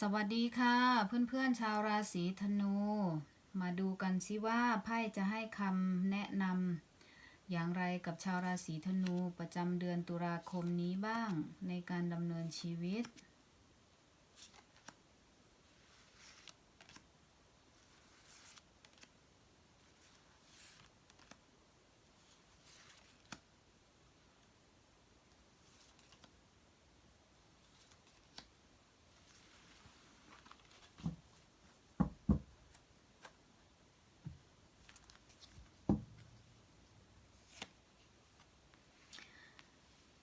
สวัสดีค่ะ เพื่อนๆชาวราศีธนู มาดูกันสิว่าไพ่จะให้คำแนะนำอย่างไรกับชาวราศีธนูประจำเดือนตุลาคมนี้บ้างในการดำเนินชีวิต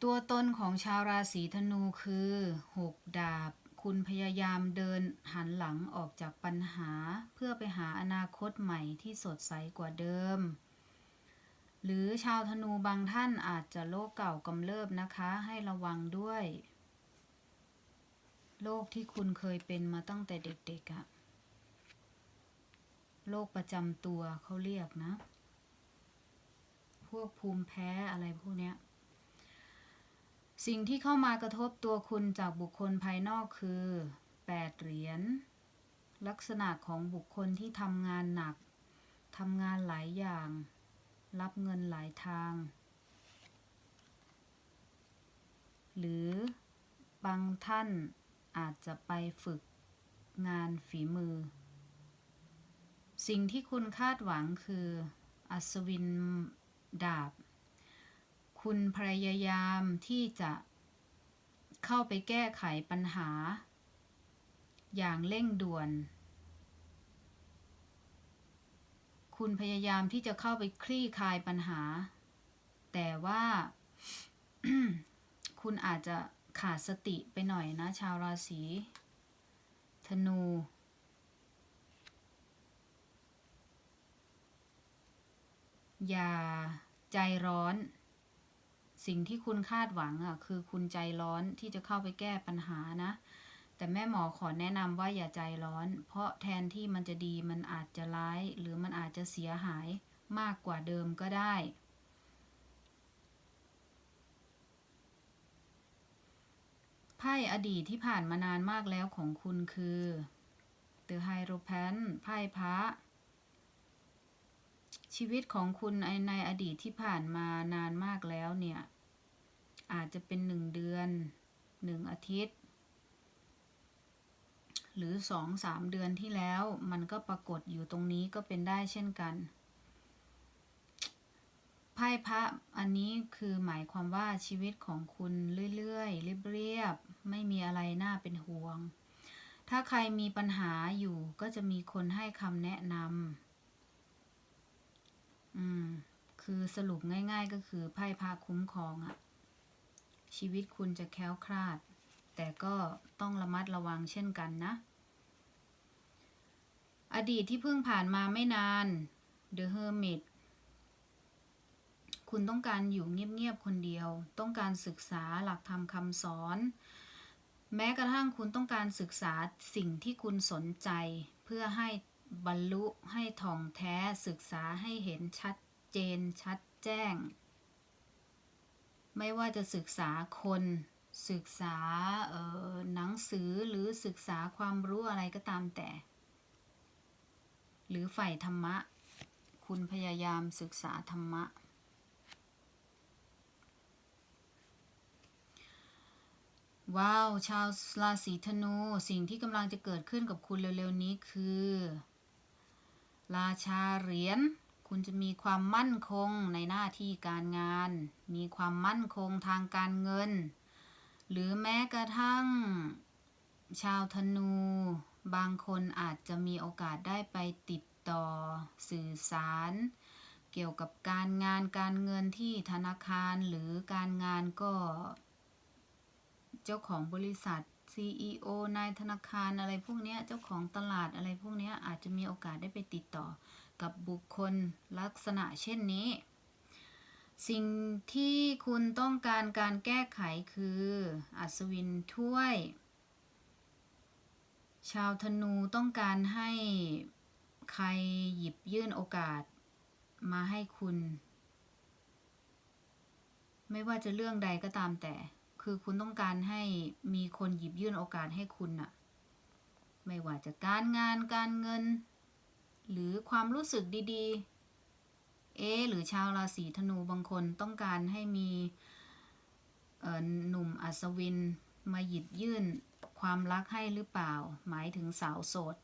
ตัวตนของชาวราศีธนูคือหกดาบ คุณพยายามเดินหันหลังออกจากปัญหา เพื่อไปหาอนาคตใหม่ที่สดใสกว่าเดิม หรือชาวธนูบางท่านอาจจะโรคเก่ากำเริบนะคะให้ระวังด้วยโรคที่คุณเคยเป็นมาตั้งแต่เด็กๆอะโรคประจำตัวเขาเรียกนะ พวกภูมิแพ้อะไรพวกเนี้ย สิ่งที่เข้ามากระทบตัวคุณจากบุคคลภายนอกคือ 8 เหรียญ ลักษณะของบุคคลที่ทำงานหนัก ทำงานหลายอย่าง รับเงินหลายทาง หรือบางท่านอาจจะไปฝึกงานฝีมือ สิ่งที่คุณคาดหวังคือ อัศวินดาบ คุณพยายามที่จะเข้าไปแก้ไขปัญหา อย่างเร่งด่วน คุณพยายามที่จะเข้าไปคลี่คลายปัญหา แต่ว่าคุณอาจจะขาดสติไปหน่อยนะ ชาวราศีธนู อย่าใจร้อน สิ่งที่คุณคาดหวังอะคือคุณใจร้อนที่จะเข้าไปแก้ปัญหานะ แต่แม่หมอขอแนะนำว่าอย่าใจร้อน เพราะแทนที่มันจะดีมันอาจจะร้าย หรือมันอาจจะเสียหายมากกว่าเดิมก็ได้ ไพ่อดีตที่ผ่านมานานมากแล้วของคุณคือ The Hierophant ไพ่พระ ชีวิตของคุณในอดีตที่ผ่านมานานมากแล้วเนี่ย อาจจะเป็นหนึ่งเดือนหนึ่งอาทิตย์ หรือสองสามเดือนที่แล้วมันก็ปรากฏอยู่ตรงนี้ก็เป็นได้เช่นกันไพ่พระอันนี้คือหมายความว่าชีวิตของคุณเรื่อยๆเรียบๆไม่มีอะไรน่าเป็นห่วง ถ้าใครมีปัญหาอยู่ก็จะมีคนให้คำแนะนำ อืม คือสรุปง่าย ๆ ก็คือไพ่พาคุ้มครองอะชีวิตคุณจะแค้วคลาด แต่ก็ต้องระมัดระวังเช่นกันนะ อดีตที่เพิ่งผ่านมาไม่นาน The Hermit คุณต้องการอยู่เงียบๆคนเดียว ต้องการศึกษาหลักธรรมคำสอน แม้กระทั่งคุณต้องการศึกษาสิ่งที่คุณสนใจ เพื่อให้ บรรลุให้ท่องแท้ศึกษาให้เห็นชัดเจนชัดแจ้ง ไม่ว่าจะศึกษาคน ศึกษาหนังสือหรือศึกษาความรู้อะไรก็ตามแต่ หรือฝ่ายธรรมะ คุณพยายามศึกษาธรรมะว้าว ชาวราศีธนู สิ่งที่กำลังจะเกิดขึ้นกับคุณเร็วๆนี้คือ ราชาเหรียญคุณจะมีความมั่นคงในหน้าที่การงาน มีความมั่นคงทางการเงิน หรือแม้กระทั่ง ชาวธนู บางคนอาจจะมีโอกาสได้ไปติดต่อสื่อสาร เกี่ยวกับการงานการเงินที่ธนาคารหรือการงานก็ เจ้าของบริษัท CEO นายธนาคารอะไรพวกนี้เจ้าของตลาดอะไรพวกนี้อาจจะมีโอกาสได้ไปติดต่อกับบุคคลลักษณะเช่นนี้ สิ่งที่คุณต้องการการแก้ไขคืออัศวินถ้วย ชาวธนูต้องการให้ใครหยิบยื่นโอกาสมาให้คุณ ไม่ว่าจะเรื่องใดก็ตามแต่ คือคุณต้องการให้มีคนหยิบยื่นโอกาสให้คุณน่ะ ไม่ว่าจะการงานการเงิน หรือความรู้สึกดีๆ เอ หรือชาวราศีธนูบางคนต้องการให้มีหนุ่มอัศวินมาหยิบยื่นความรักให้หรือเปล่า หมายถึงสาวโสด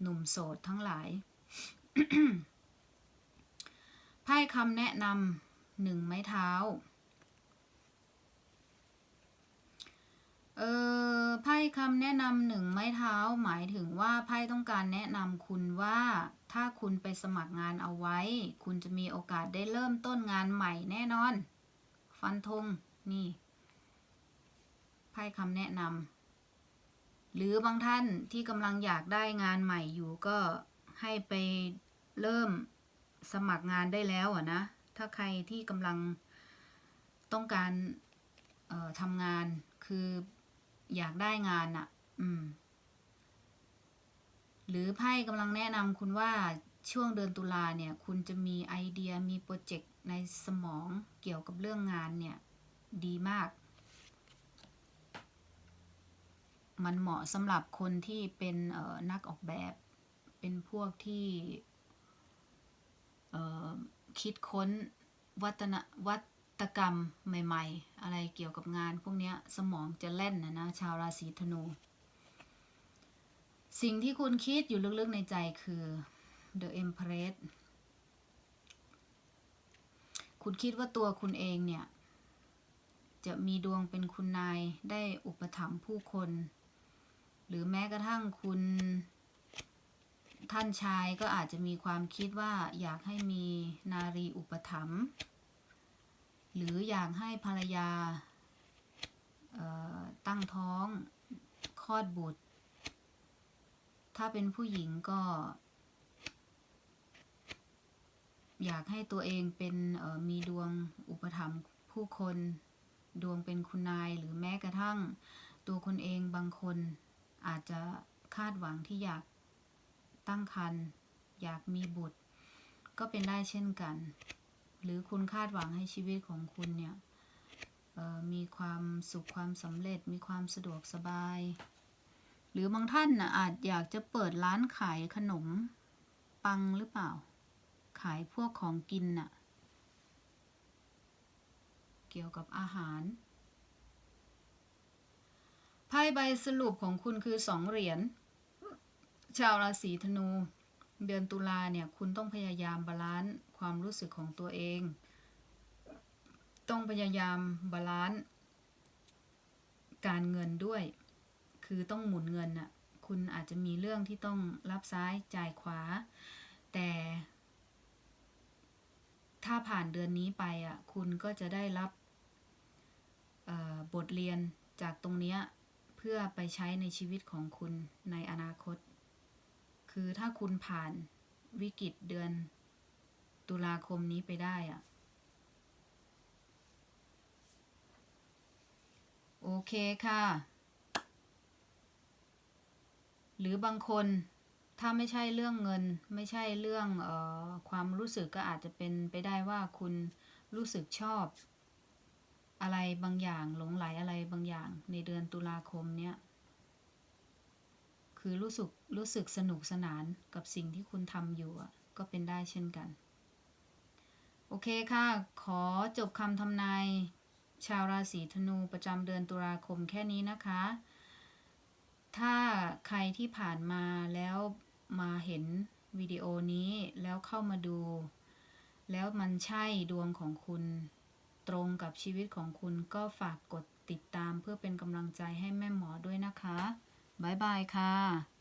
หนุ่มโสดทั้งหลายไพ่คำแนะนำหนึ่งไม้เท้า เออไพ่คำแนะนำหนึ่งไม้เท้าหมายถึงว่าไพ่ต้องการแนะนำคุณว่า ถ้าคุณไปสมัครงานเอาไว้ คุณจะมีโอกาสได้เริ่มต้นงานใหม่แน่นอน ฟันธงนี่ไพ่คำแนะนำหรือบางท่านที่กำลังอยากได้งานใหม่อยู่ก็ให้ไปเริ่มสมัครงานได้แล้วอะนะ ถ้าใครที่กำลังต้องการออทำงานคือ อยากได้งานอะอืม หรือไพ่กำลังแนะนำคุณว่าช่วงเดือนตุลาเนี่ย คุณจะมีไอเดียมีโปรเจกต์ในสมองเกี่ยวกับเรื่องงานเนี่ย ดีมาก มันเหมาะสำหรับคนที่เป็นนักออกแบบ เป็นพวกที่คิดค้นวัฒนวั ตกรรมใหม่ ๆ อะไรเกี่ยวกับงานพวกนี้สมองจะแล่นนะนะชาวราศีธนู สิ่งที่คุณคิดอยู่ลึกๆในใจคือ The Empress คุณคิดว่าตัวคุณเองเนี่ย จะมีดวงเป็นคุณนายได้อุปถัมภ์ผู้คน หรือแม้กระทั่งคุณท่านชายก็อาจจะมีความคิดว่าอยากให้มีนารีอุปถัมภ์ หรืออยากให้ภรรยาตั้งท้องคลอดบุตร ถ้าเป็นผู้หญิงก็ อยากให้ตัวเองเป็นมีดวงอุปถัมภ์ผู้คนดวงเป็นคุณนายหรือแม้กระทั่ง ตัวคนเองบางคนอาจจะคาดหวังที่อยากตั้งครรภ์อยากมีบุตร ก็เป็นได้เช่นกัน หรือคุณคาดหวังให้ชีวิตของคุณเนี่ยมีความสุขความสำเร็จมีความสะดวกสบาย หรือบางท่านนะอาจอยากจะเปิดร้านขายขนมปังหรือเปล่า ขายพวกของกินน่ะ เกี่ยวกับอาหารไพ่ใบสรุปของคุณคือสองเหรียญชาวราศีธนู เดือนตุลาเนี่ยคุณต้องพยายามบาลานซ์ความรู้สึกของตัวเอง ต้องพยายามบาลานซ์การเงินด้วย คือต้องหมุนเงินน่ะคุณอาจจะมีเรื่องที่ต้องรับซ้ายจ่ายขวา แต่ ถ้าผ่านเดือนนี้ไปอะคุณก็จะได้รับบทเรียนจากตรงเนี้ยเพื่อไปใช้ในชีวิตของคุณในอนาคต คือถ้าคุณผ่านวิกฤตเดือนตุลาคมนี้ไปได้อะโอเคค่ะ หรือบางคนถ้าไม่ใช่เรื่องเงิน ไม่ใช่เรื่องออความรู้สึกก็อาจจะเป็นไปได้ว่าคุณรู้สึกชอบ อะไรบางอย่างหลงไหลอะไรบางอย่างในเดือนตุลาคมเนี้ย คือรู้สึกรู้สึกสนุกสนานกับสิ่งที่คุณทำอยู่ก็เป็นได้เช่นกัน โอเคค่ะ ขอจบคำทำนายชาวราศีธนูประจำเดือนตุลาคมแค่นี้นะคะ ถ้าใครที่ผ่านมาแล้วมาเห็นวิดีโอนี้แล้วเข้ามาดู แล้วมันใช่ดวงของคุณตรงกับชีวิตของคุณก็ฝากกดติดตามเพื่อเป็นกำลังใจให้แม่หมอด้วยนะคะ บ๊ายบายค่ะ